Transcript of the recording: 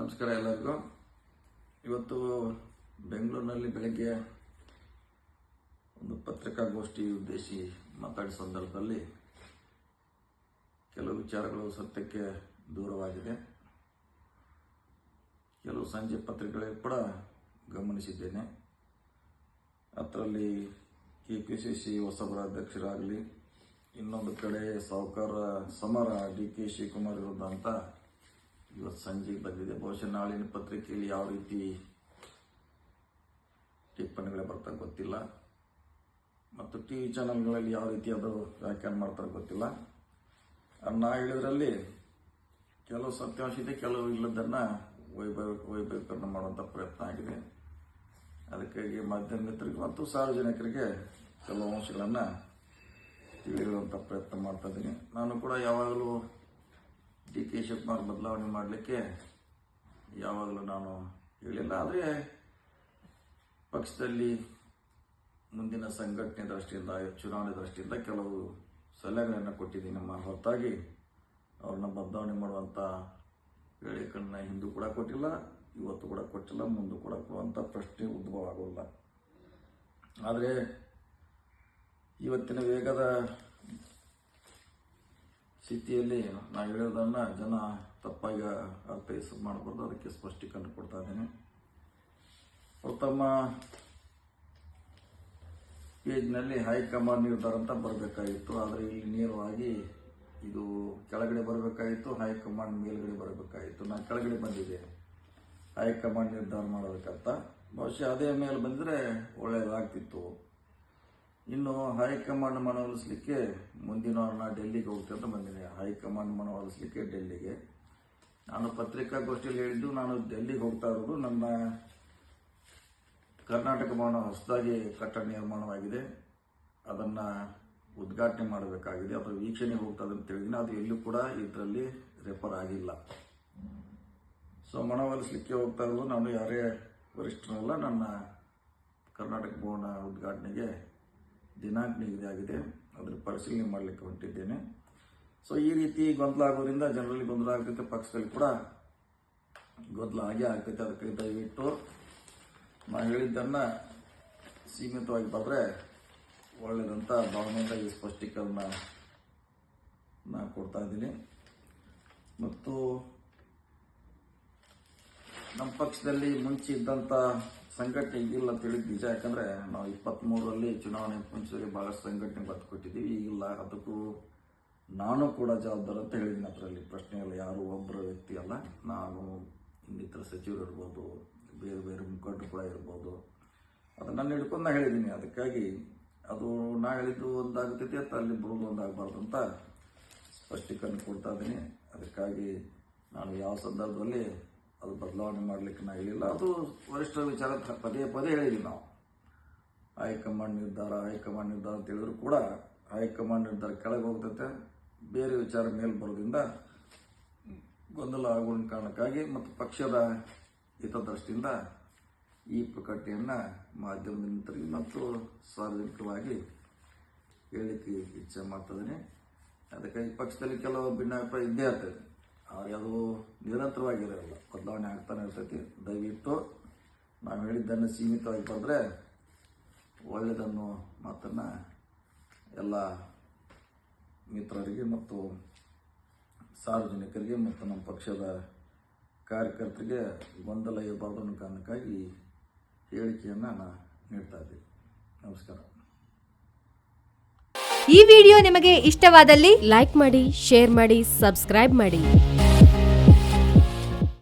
ನಮಸ್ಕಾರ ಎಲ್ಲರಿಗೂ. ಇವತ್ತು ಬೆಂಗಳೂರಿನಲ್ಲಿ ಬೆಳಗ್ಗೆ ಒಂದು ಪತ್ರಿಕಾಗೋಷ್ಠಿ ಉದ್ದೇಶಿ ಮಾತಾಡಿದ ಸಂದರ್ಭದಲ್ಲಿ ಕೆಲವು ವಿಚಾರಗಳು ಸತ್ಯಕ್ಕೆ ದೂರವಾಗಿದೆ. ಕೆಲವು ಸಂಜೆ ಪತ್ರಿಕೆಗಳಿಗೆ ಕೂಡ ಗಮನಿಸಿದ್ದೇನೆ. ಅದರಲ್ಲಿ ಕೆ ಪಿ ಸಿ ಸಿ ಹೊಸಬರ ಅಧ್ಯಕ್ಷರಾಗಲಿ, ಇನ್ನೊಂದು ಕಡೆ ಸಾಹುಕಾರ ಸಮರ ಡಿ ಕೆ ಶಿವಕುಮಾರ್ ವಿರುದ್ಧ ಅಂತ ಇವತ್ತು ಸಂಜೆಗೆ ಬಂದಿದೆ. ಬಹುಶಃ ನಾಳಿನ ಪತ್ರಿಕೆಯಲ್ಲಿ ಯಾವ ರೀತಿ ಟಿಪ್ಪಣಿಗಳೇ ಬರ್ತಾ ಗೊತ್ತಿಲ್ಲ. ಮತ್ತು ಟಿ ವಿ ಚಾನಲ್ಗಳಲ್ಲಿ ಯಾವ ರೀತಿ ಅದು ವ್ಯಾಖ್ಯಾನ ಮಾಡ್ತಾರೆ ಗೊತ್ತಿಲ್ಲ. ನಾ ಹೇಳಿದ್ರಲ್ಲಿ ಕೆಲವು ಸತ್ಯಾಂಶ ಇದೆ ಕೆಲವು ಇಲ್ಲದನ್ನ ವೈಭವ, ವೈಭವೀಕರಣ ಮಾಡುವಂಥ ಪ್ರಯತ್ನ ಆಗಿದೆ. ಅದಕ್ಕಾಗಿ ಮಾಧ್ಯಮ ಮಿತ್ರರಿಗೆ ಮತ್ತು ಸಾರ್ವಜನಿಕರಿಗೆ ಕೆಲವು ಅಂಶಗಳನ್ನು ತಿಳಿಯುವಂಥ ಪ್ರಯತ್ನ ಮಾಡ್ತಾ ಇದ್ದೀನಿ. ನಾನು ಕೂಡ ಯಾವಾಗಲೂ ಕೆ ಶಿವಕುಮಾರ್ ಬದಲಾವಣೆ ಮಾಡಲಿಕ್ಕೆ ಯಾವಾಗಲೂ ನಾನು ಹೇಳಿಲ್ಲ. ಆದರೆ ಪಕ್ಷದಲ್ಲಿ ಮುಂದಿನ ಸಂಘಟನೆ ದೃಷ್ಟಿಯಿಂದ, ಚುನಾವಣೆ ದೃಷ್ಟಿಯಿಂದ ಕೆಲವು ಸಲಹೆಗಳನ್ನು ಕೊಟ್ಟಿದ್ದೀನಿ. ನಮ್ಮ ಹೊರತಾಗಿ ಅವ್ರನ್ನ ಬದಲಾವಣೆ ಮಾಡುವಂಥ ಹೇಳಿಕೆಗಳನ್ನ ಹಿಂದೂ ಕೂಡ ಕೊಟ್ಟಿಲ್ಲ, ಇವತ್ತು ಕೂಡ ಕೊಟ್ಟಿಲ್ಲ, ಮುಂದೆ ಕೂಡ ಕೊಡುವಂಥ ಪ್ರಶ್ನೆ ಉದ್ಭವ ಆಗೋಲ್ಲ. ಆದರೆ ಇವತ್ತಿನ ವೇಗದ ಸ್ಥಿತಿಯಲ್ಲಿ ನಾವು ಹೇಳೋದನ್ನು ಜನ ತಪ್ಪಾಗಿ ಅರ್ಥೈಸ ಮಾಡಬಾರ್ದು, ಅದಕ್ಕೆ ಸ್ಪಷ್ಟೀಕರಣ ಕೊಡ್ತಾ ಇದ್ದೀನಿ. ಪ್ರಥಮ ಪೇಜ್ನಲ್ಲಿ ಹೈಕಮಾಂಡ್ ನಿರ್ಧಾರ ಅಂತ ಬರಬೇಕಾಗಿತ್ತು. ಆದರೆ ಇಲ್ಲಿ ನೇರವಾಗಿ ಇದು ಕೆಳಗಡೆ ಬರಬೇಕಾಗಿತ್ತು, ಹೈಕಮಾಂಡ್ ಮೇಲ್ಗಡೆ ಬರಬೇಕಾಗಿತ್ತು. ನಾನು ಕೆಳಗಡೆ ಬಂದಿದೆ ಹೈಕಮಾಂಡ್ ನಿರ್ಧಾರ ಮಾಡೋದಕ್ಕಂತ. ಬಹುಶಃ ಅದೇ ಮೇಲೆ ಬಂದರೆ ಒಳ್ಳೆಯದಾಗ್ತಿತ್ತು ಇನ್ನು ಹೈಕಮಾಂಡ್ ಮನವೊಲಿಸಲಿಕ್ಕೆ ಮುಂದಿನ ವಾರ ಡೆಲ್ಲಿಗೆ ಹೋಗ್ತೇನೆ ಅಂತ ಬಂದಿದೆ. ಹೈಕಮಾಂಡ್ ಮನವೊಲಿಸಲಿಕ್ಕೆ ಡೆಲ್ಲಿಗೆ. ನಾನು ಪತ್ರಿಕಾಗೋಷ್ಠಿಯಲ್ಲಿ ಹೇಳಿದ್ದು, ನಾನು ಡೆಲ್ಲಿಗೆ ಹೋಗ್ತಾ ಇರೋದು ನನ್ನ ಕರ್ನಾಟಕ ಭವನ ಹೊಸದಾಗಿ ಕಟ್ಟಡ ನಿರ್ಮಾಣವಾಗಿದೆ. ಅದನ್ನು ಉದ್ಘಾಟನೆ ಮಾಡಬೇಕಾಗಿದೆ. ಅಥವಾ ವೀಕ್ಷಣೆ ಹೋಗ್ತಾ ಇದೆ ಅಂತ ಹೇಳಿದ್ದೀನಿ. ಅದು ಎಲ್ಲೂ ಕೂಡ ಇದರಲ್ಲಿ ರೆಫರ್ ಆಗಿಲ್ಲ. ಸೊ ಮನವೊಲಿಸಲಿಕ್ಕೆ ಹೋಗ್ತಾ ಇರೋದು ನಾನು ಯಾರೇ ವರಿಷ್ಠರಲ್ಲ, ನನ್ನ ಕರ್ನಾಟಕ ಭವನ ಉದ್ಘಾಟನೆಗೆ ದಿನಾಂಕ ನಿಗದಿಯಾಗಿದೆ ಅದರ ಪರಿಶೀಲನೆ ಮಾಡಲಿಕ್ಕೆ ಹೊಂಟಿದ್ದೇನೆ. ಸೊ ಈ ರೀತಿ ಗೊಂದಲ ಆಗೋದ್ರಿಂದ ಜನರಲ್ಲಿ ಗೊಂದಲ ಆಗ್ತೈತೆ, ಪಕ್ಷದಲ್ಲಿ ಕೂಡ ಗೊಂದಲ ಹಾಗೆ ಆಗ್ತೈತೆ. ಅದಕ್ಕೆ ದಯವಿಟ್ಟು ನಾನು ಹೇಳಿದ್ದನ್ನು ಸೀಮಿತವಾಗಿ ಬಂದರೆ ಒಳ್ಳೆಯದಂಥ ಭಾವನೆಯಿಂದ ಈ ಸ್ಪಷ್ಟೀಕರಣ ನಾನು ಕೊಡ್ತಾ ಇದ್ದೀನಿ. ಮತ್ತು ನಮ್ಮ ಪಕ್ಷದಲ್ಲಿ ಮುಂಚೆ ಇದ್ದಂಥ ಸಂಘಟನೆ ಇದಿಲ್ಲ ಅಂತ ಹೇಳಿದ್ ನಿಜ, ಯಾಕಂದ್ರೆ ನಾವು ಇಪ್ಪತ್ತ್ಮೂರರಲ್ಲಿ ಚುನಾವಣೆ ಮುಂಚೆಗೆ ಬಹಳಷ್ಟು ಸಂಘಟನೆ ಬತ್ತು ಕೊಟ್ಟಿದ್ದೀವಿ ಈಗಿಲ್ಲ ಅದಕ್ಕೂ ನಾನು ಕೂಡ ಜವಾಬ್ದಾರ ಅಂತ ಹೇಳಿದ್ದೀನಿ ಅದರಲ್ಲಿ. ಪ್ರಶ್ನೆ ಇಲ್ಲ ಯಾರು ಒಬ್ಬರ ವ್ಯಕ್ತಿ ಅಲ್ಲ. ನಾನು ಇನ್ನಿತರ ಸಚಿವರು ಇರ್ಬೋದು, ಬೇರೆ ಬೇರೆ ಮುಖಂಡರು ಕೂಡ ಇರ್ಬೋದು. ಅದು ನಾನು ಹಿಡ್ಕೊಂಡು ನಾ ಹೇಳಿದ್ದೀನಿ. ಅದಕ್ಕಾಗಿ ಅದು ನಾ ಹೇಳಿದ್ದು ಒಂದಾಗ್ತೈತಿ ಅಥವಾ ಅಲ್ಲಿ ಬರೋದು ಒಂದಾಗಬಾರ್ದು ಅಂತ ಸ್ಪಷ್ಟೀಕರಣ ಕೊಡ್ತಾ ಇದ್ದೀನಿ. ಅದಕ್ಕಾಗಿ ನಾನು ಯಾವ ಸಂದರ್ಭದಲ್ಲಿ ಅದು ಬದಲಾವಣೆ ಮಾಡಲಿಕ್ಕೆ ನಾ ಹೇಳಿಲ್ಲ. ಅದು ವರಿಷ್ಠರ ವಿಚಾರ ಪದೇ ಪದೇ ಹೇಳಿದ್ವಿ ನಾವು. ಹೈಕಮಾಂಡ್ ನಿರ್ಧಾರ ಹೈಕಮಾಂಡ್ ನಿರ್ಧಾರ ಅಂತ ಹೇಳಿದ್ರು ಕೂಡ ಹೈಕಮಾಂಡ್ ನಿರ್ಧಾರ ಕೆಳಗೆ ಹೋಗ್ತೈತೆ. ಬೇರೆ ವಿಚಾರ ಮೇಲೆ ಬರೋದ್ರಿಂದ ಗೊಂದಲ ಆಗುವ ಕಾರಣಕ್ಕಾಗಿ ಮತ್ತು ಪಕ್ಷದ ಹಿತದೃಷ್ಟಿಯಿಂದ ಈ ಪ್ರಕಟಣೆಯನ್ನು ಮಾಧ್ಯಮದ ಮಿತ್ರರಿಗೆ ಮತ್ತು ಸಾರ್ವಜನಿಕವಾಗಿ ಹೇಳಲಿಕ್ಕೆ ಇಚ್ಛೆ ಮಾಡ್ತಿದ್ದೀನಿ ಅದಕ್ಕಾಗಿ ಪಕ್ಷದಲ್ಲಿ ಕೆಲವು ಭಿನ್ನಾಭಿಪ್ರಾಯ ಇದ್ದೇ ಇರ್ತದೆ. ಆದರೆ ಅದು ನಿರಂತರವಾಗಿರೋಲ್ಲ. ಬದಲಾವಣೆ ಆಗ್ತಾನೆ ಇರ್ತೈತಿ. ದಯವಿಟ್ಟು ನಾವು ಹೇಳಿದ್ದನ್ನು ಸೀಮಿತವಾಗಿ ಬಂದರೆ ಒಳ್ಳೆಯದನ್ನು ಮಾತನ್ನು ಎಲ್ಲ ಮಿತ್ರರಿಗೆ ಮತ್ತು ಸಾರ್ವಜನಿಕರಿಗೆ ಮತ್ತು ನಮ್ಮ ಪಕ್ಷದ ಕಾರ್ಯಕರ್ತರಿಗೆ ಗೊಂದಲ ಇರಬಾರ್ದು ಅನ್ನೋ ಕಾರಣಕ್ಕಾಗಿ ಹೇಳಿಕೆಯನ್ನು ನಾನು ನೀಡ್ತಾ ಇದ್ದೀನಿ ನಮಸ್ಕಾರ. ಈ ವಿಡಿಯೋ ನಿಮಗೆ ಇಷ್ಟವಾದಲ್ಲಿ ಲೈಕ್ ಮಾಡಿ, ಶೇರ್ ಮಾಡಿ, ಸಬ್ಸ್ಕ್ರೈಬ್ ಮಾಡಿ.